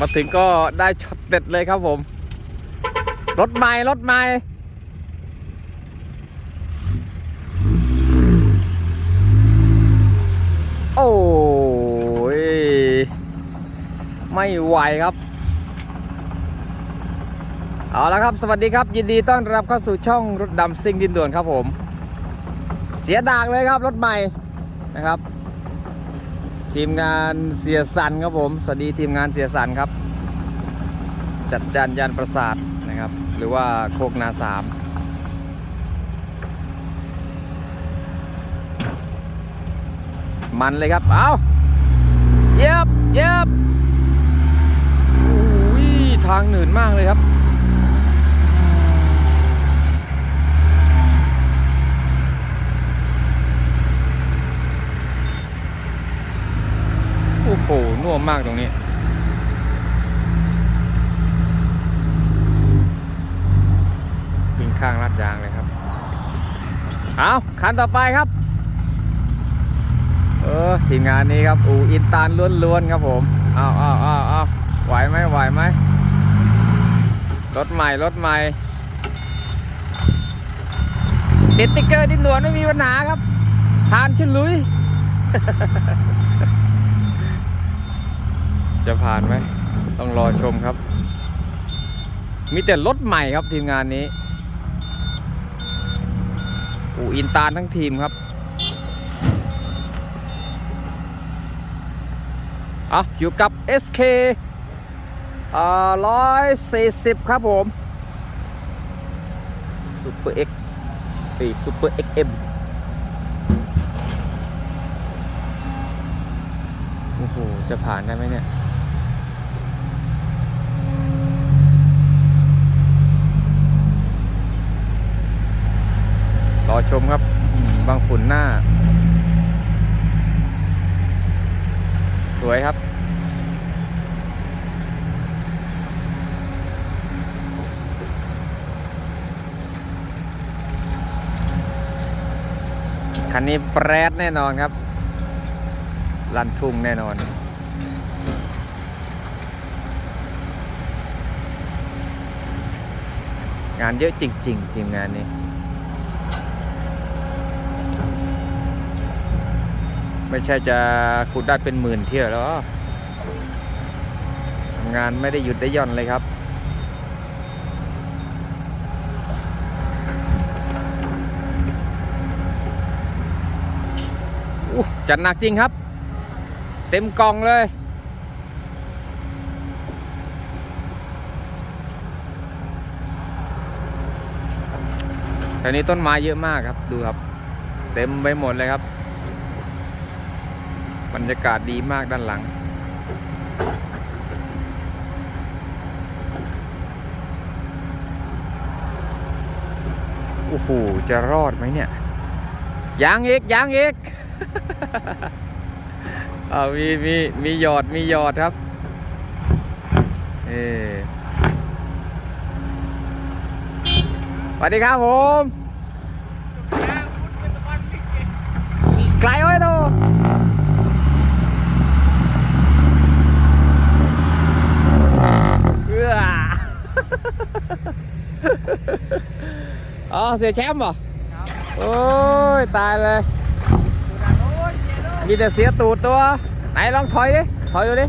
มาถึงก็ได้ช็อตเด็ดเลยครับผม รถใหม่รถใหม่โอ้ย ไม่ไหวครับ เอาละครับ สวัสดีครับ ยินดีต้อนรับเข้าสู่ช่องรถดำซิ่งดินด่วนครับผม เสียดากเลยครับรถใหม่นะครับ ทีมงานเสียสันครับผม สวัสดีทีมงานเสียสันครับ จัดจานยานประสาทนะครับ หรือว่าโคกนาสามมันเลยครับ เอาเย็บเย็บโอ้ยทางหนืนมากเลยครับ อ้โหน่วมมากตรงนี้ขึ้นข้างลาดยางเลยครับ เอาคันต่อไปครับ เออทีมงานนี้ครับ อูอินตานล้วนๆครับผมเอาเอาเอาเอาไหวไหมไหวไหมรถใหม่รถใหม่ติดติ๊กเกอร์ดินด่วนไม่มีปัญหาครับทานชื่อลุย จะผ่านไหมต้องรอชมครับ มีแต่รถใหม่ครับทีมงานนี้อูอินตานทั้งทีมครับอะอยู่กับ SK อ่าร้อยสี่สิบครับผม Super X เอ้ย Super XM โอ้โห จะผ่านได้ไหมเนี่ย รอชมครับอืมบางฝุ่นหน้า ส วยครับ คันนี้แปรดแน่นอนครับ ลันทุ่งแน่นอนงานเยอะจริงๆทีมงานนี้ ไม่ใช่จะขุดได้เป็นหมื่นเที่ยวแล้วทำงานไม่ได้หยุดได้ย่อนเลยครับอู้จัดหนักจริงครับ เต็มกล่องเลย แถวนี้ต้นไม้เยอะมากครับ ดูครับ เต็มไปหมดเลยครับ บรรยากาศดีมากด้านหลัง โอ้โห จะรอดไหมเนี่ยยังอีกยังอีกอามีมีมีหยอดมีหยอดครับเอสวัสดีครับผมไกลไว้ดูเอื้ออ๋อเสียแชมป์เหรอโอ้ย ตายเลยมีแต่เสียตูดตัว ไหนลองถอยดิ ถอยดูดิ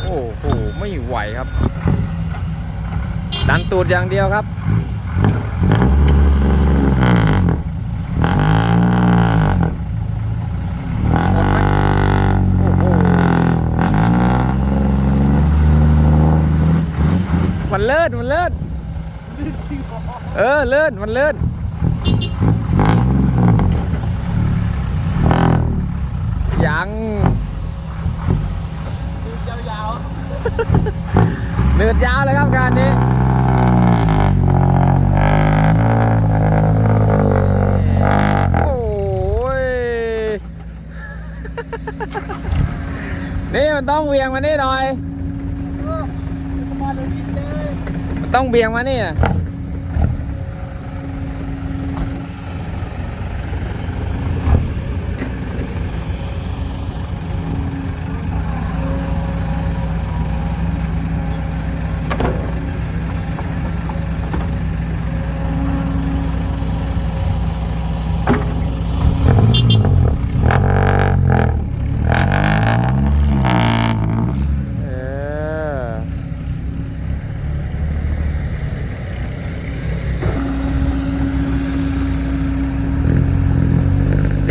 โอ้โห ไม่ไหวครับ ดันตูดอย่างเดียวครับ หมดไหมโอ้โห มันเลื่อนมันเลื่อนเออเลื่อนมันเลื่อนยังเนืดยาวเลยครับการนี้โอ้ยนี่มันต้องเวียงมานี่หน่อย มัน ต้องเบี่ยงมานี่อะ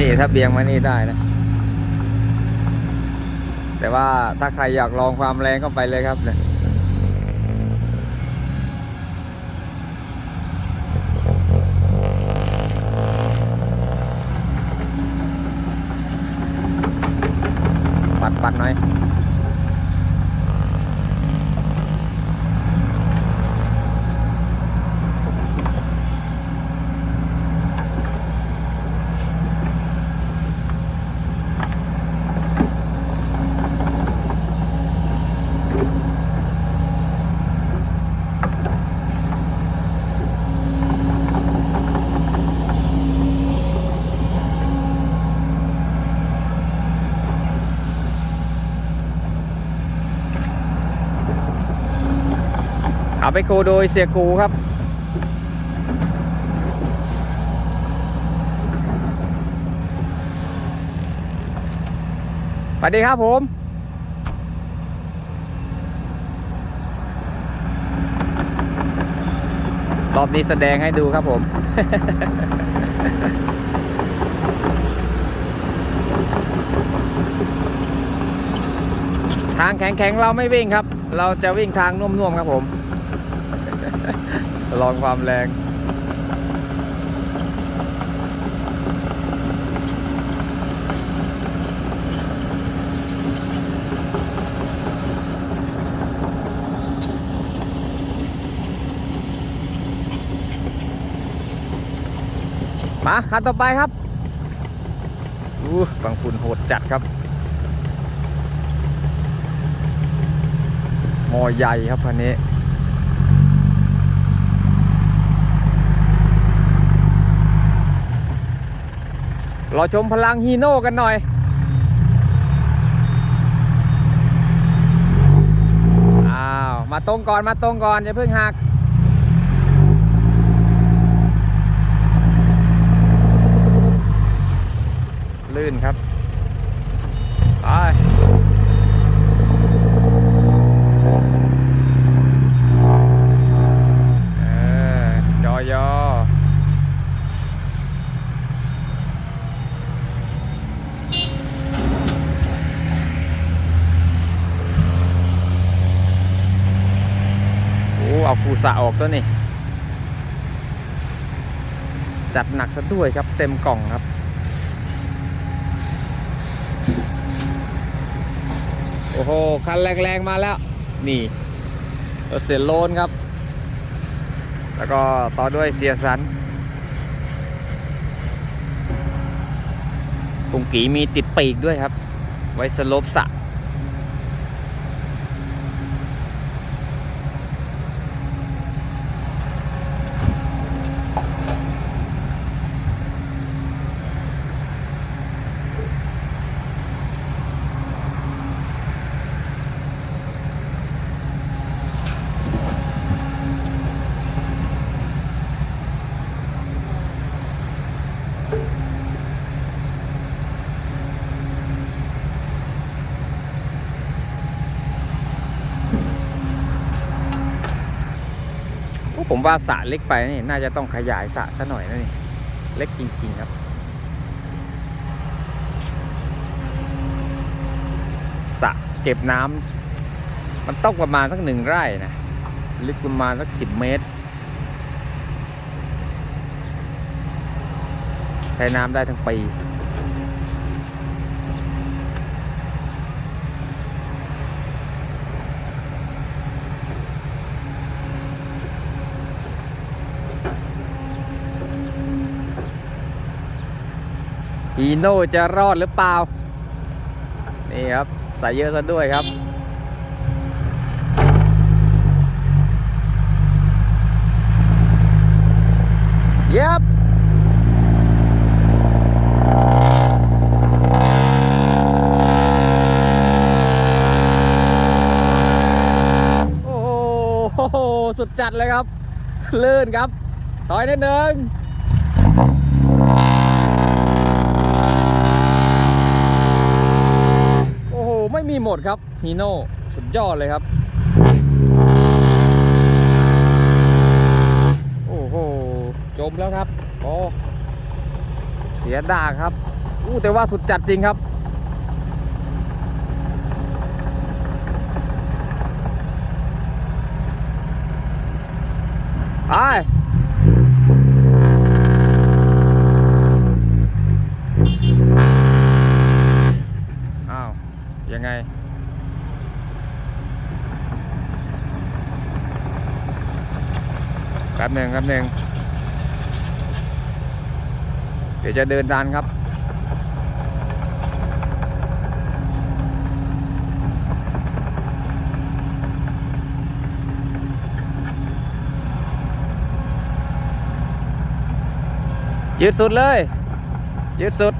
ี่ถ้าเบี่ยงมานี่ได้นะ แต่ว่าถ้าใครอยากลองความแรงก็ไปเลยครับเนี่ย ไปโคโดยเสียครูครับ สวัสดีครับผมรอบนี้แสดงให้ดูครับผม ทางแข็งๆเราไม่วิ่งครับ เราจะวิ่งทางนุ่มๆครับผม ลองความแรง มาคันต่อไปครับอู้บางฝุ่นโหดจัดครับมอใหญ่ครับคันนี้ ราชมพลังฮีโน่กันหน่อย อ้าว มาตรงก่อนมาตรงก่อน อย่าเพิ่งหัก ลื่นครับ ไปเออจอยอ โอ้ เอาคูสะออกตัวนี่จัดหนักซะด้วยครับเต็มกล่องครับ โอ้โห คันแรงๆมาแล้ว นี่เสียโลนครับ แล้วก็ต่อด้วยเสียสันปุงกีมีติดปีกด้วยครับ ไว้สลปสระ ผมว่าสระเล็กไปนี่น่าจะต้องขยายสระซะหน่อยนะนี่เล็กจริง ๆ ครับ สระเก็บน้ำมันต้องประมาณสักหนึ่งไร่นะลึกประมาณสักสิบเมตร ใช้น้ำได้ทั้งปี ฮีโน่จะรอดหรือเปล่า นี่ครับ ใส่เยอะซะด้วยครับเย็บโอ้โหสุดจัดเลยครับ ลื่นครับ ถอยนิดนึง โอ้โห ไมดครับฮีโน่สุดยอดเลยครับ โอ้โห จมแล้วครับโอ้เสียดาครับอู้อู้แต่ว่าสุดจัดจริงครับ ไป อ้าว ยังไง แป๊บ หนึ่งแป๊บหนึ่งเดี๋ยวจะเดินดันครับ ยืดสุดเลย ยืดสุด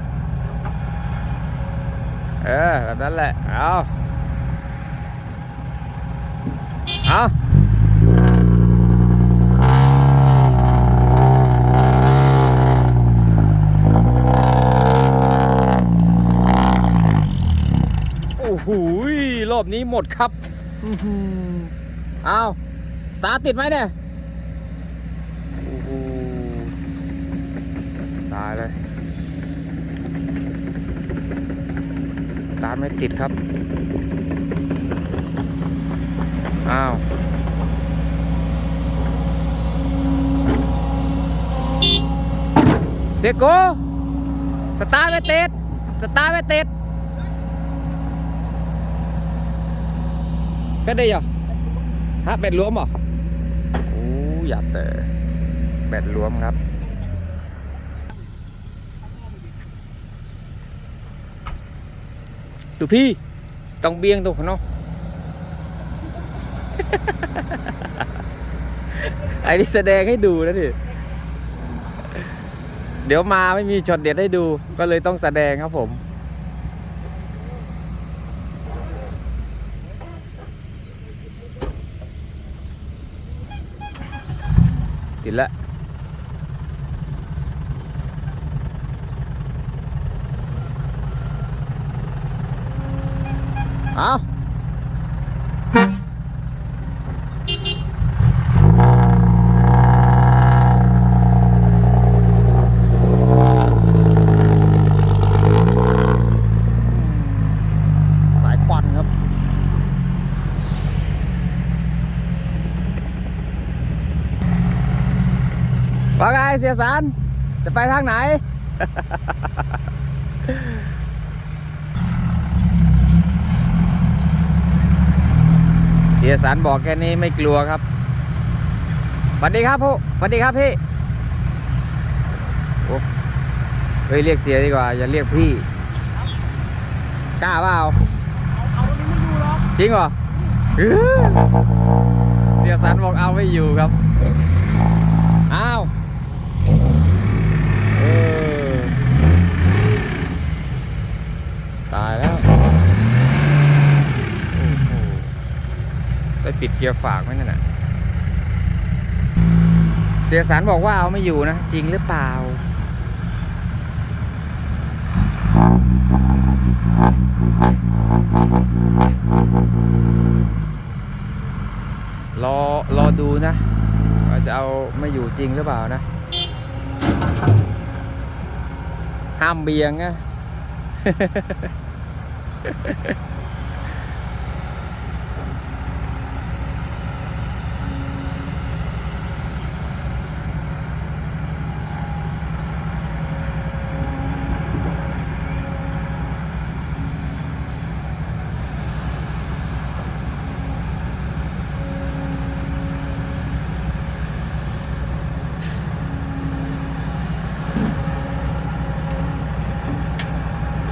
เออแบบนั้นแหละ เอา เอา โอ้โหย รอบนี้หมดครับอือหือเอาสตาร์ติดไหมเนี่ยตายเลยสตาร์ไม่ติดครับ อ้าวเสียโกสตาร์ไม่ติด สตาร์ไม่ติด ก็ได้เหรอฮะแบตรวมเหรอโอ้อยากแต่แบตรวมครับดูพี่ต้องเบียงตรงข้างนอกไอ้นี่แสดงให้ดูนะดิเดี๋ยวมาไม่มีช็อตเด็ดให้ดูก็เลยต้องแสดงครับผม ติดละเอาสายควันครับ ว่าไง เสียสาร จะไปทางไหน เสียสารบอกแค่นี้ไม่กลัวครับสวัสดีครับผู้สวัสดีครับพี่โอ้เฮ้ยเรียกเสียดีกว่า อย่าเรียกพี่กล้าเปล่าเอวจริงเหรออื้อเสียสารบอกเอาไม่อยู่ครับ อ้าว เออ ตายแล้ว โอ้โหไปิดเกียร์ฝากไหมนั่นน่ะ เสียสารบอกว่าเอาไม่อยู่นะ จริงหรือเปล่า รอ รอดูนะว่าจะเอาไม่อยู่จริงหรือเปล่านะ ห้ามเบียงนะ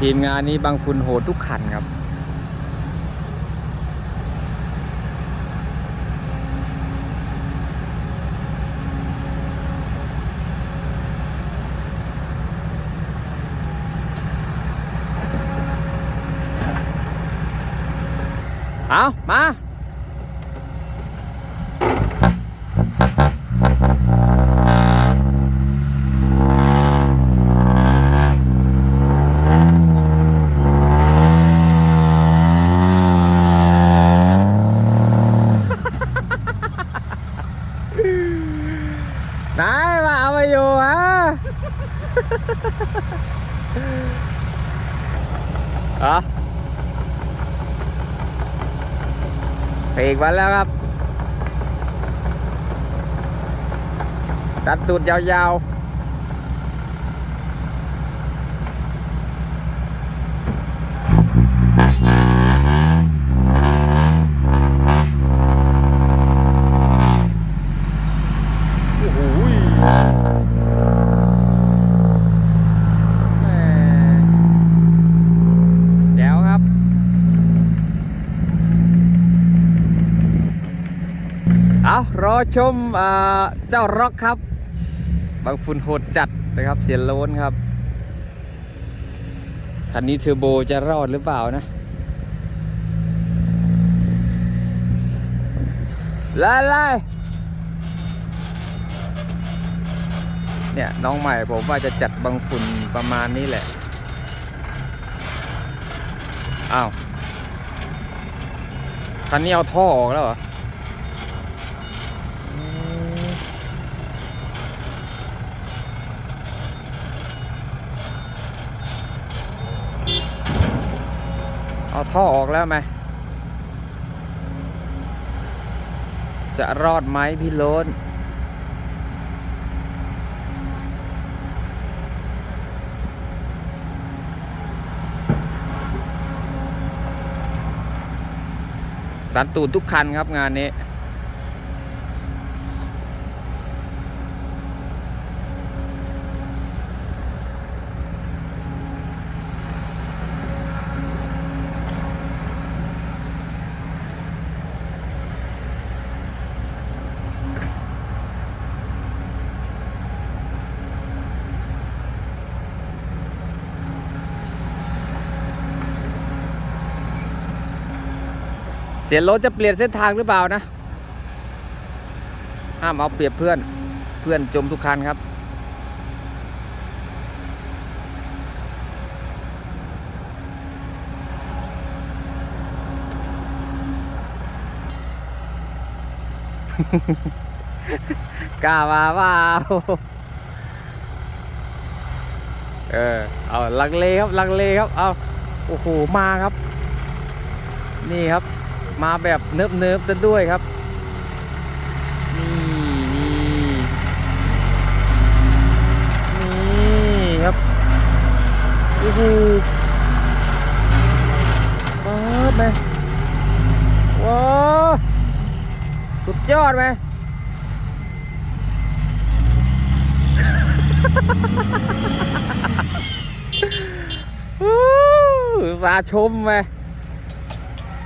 ทีมงานนี้บางฝุ่นโหดทุกคันครับ เอามา ไหนมาเอะอะเพลงมาแล้วครับ ตัดตูดยาวๆโอ้โหม่แจ๋วครับ เอารอ ชมเจ้าร็อกครับ บางฝุ่นโหดจัดนะครับ เสียงโล้นครับ คันนี้เทอร์โบจะรอดหรือเปล่านะ ไล่ไล่เนี่ย น้องใหม่ผมว่าจะจัดบางฝุ่นประมาณนี้แหละ อ้าวคันนี้เอาท่อออกแล้วเหรอ เอาท่อออกแล้วไหมจะรอดไหมพี่โลนตันตูดทุกคันครับงานนี้ เสียรถจะเปลี่ยนเส้นทางหรือเปล่านะห้ามเอาเปรียบเพื่อนเพื่อนจมทุกคันครับ กล้ามาเปล่าเออเอาลังเลครับลังเลครับเอาโอ้โหมาครับ นี่ครับ มาแบบเนิบเนิบๆซะด้วยครับ นี่นี่นี่ครับโอ้โหป๊าบไหมว้าสุดยอดไหมสาชมไหม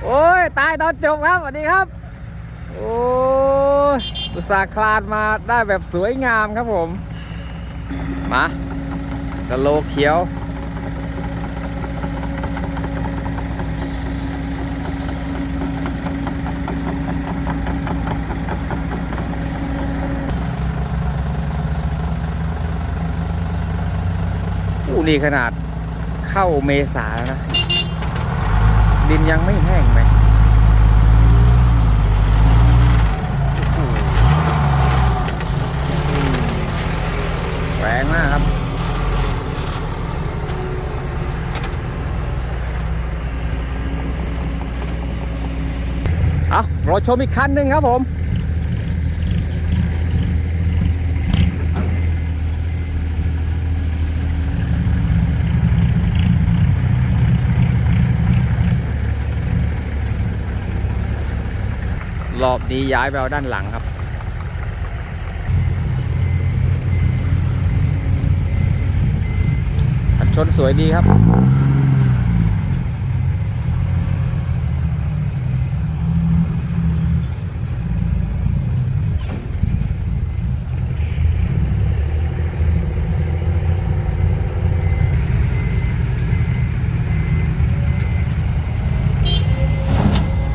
โอ้ย ตายตอนจบครับสวัสดีครับ โอ้ยอุตส่าห์คลานมาได้แบบสวยงามครับผม มาสโลเขียวอู้นี่ขนาดเข้าเมษาแล้วนะ ดินยังไม่แห้งไหมแรงมากครับ เอารอชมอีกคันหนึ่งครับผม รอบนี้ย้ายไปเอาด้านหลังครับ กันชนสวยดีครับ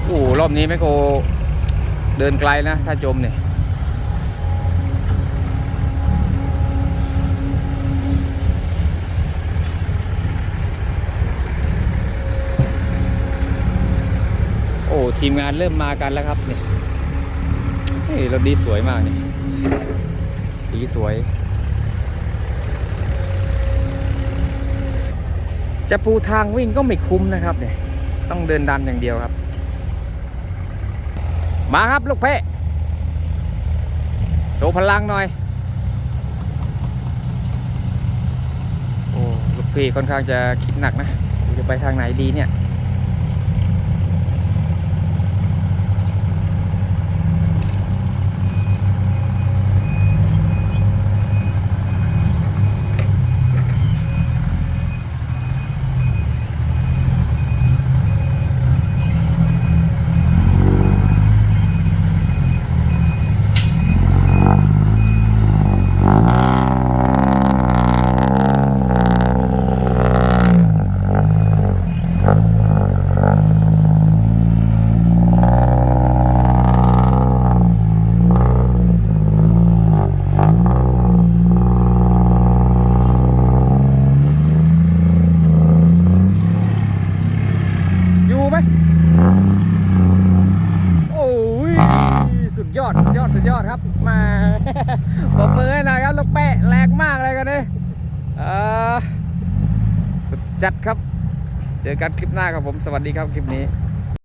โอ้รอบนี้แมคโคร เดินไกลนะ ถ้าจมเนี่ยโอ้ทีมงานเริ่มมากันแล้วครับเนี่ยเฮ้ยรถดีสวยมากนี่สีสวย จะปูทางวิ่งก็ไม่คุ้มนะครับเนี่ยต้องเดินดันอย่างเดียวครับ มาครับลูกเพ่โชว์พลังหน่อย โอ้ ลูกพี่ค่อนข้างจะคิดหนักนะจะไปทางไหนดีเนี่ยไหม โอ้ย สุดยอด สุดยอด สุดยอดครับ มา ปรบมือให้หน่อยครับลูกแปะแรงมากเลยกันนี่อ่าสุดจัดครับ เจอกันคลิ ปหน้าครับผมสวัสดีครับคลิปนี้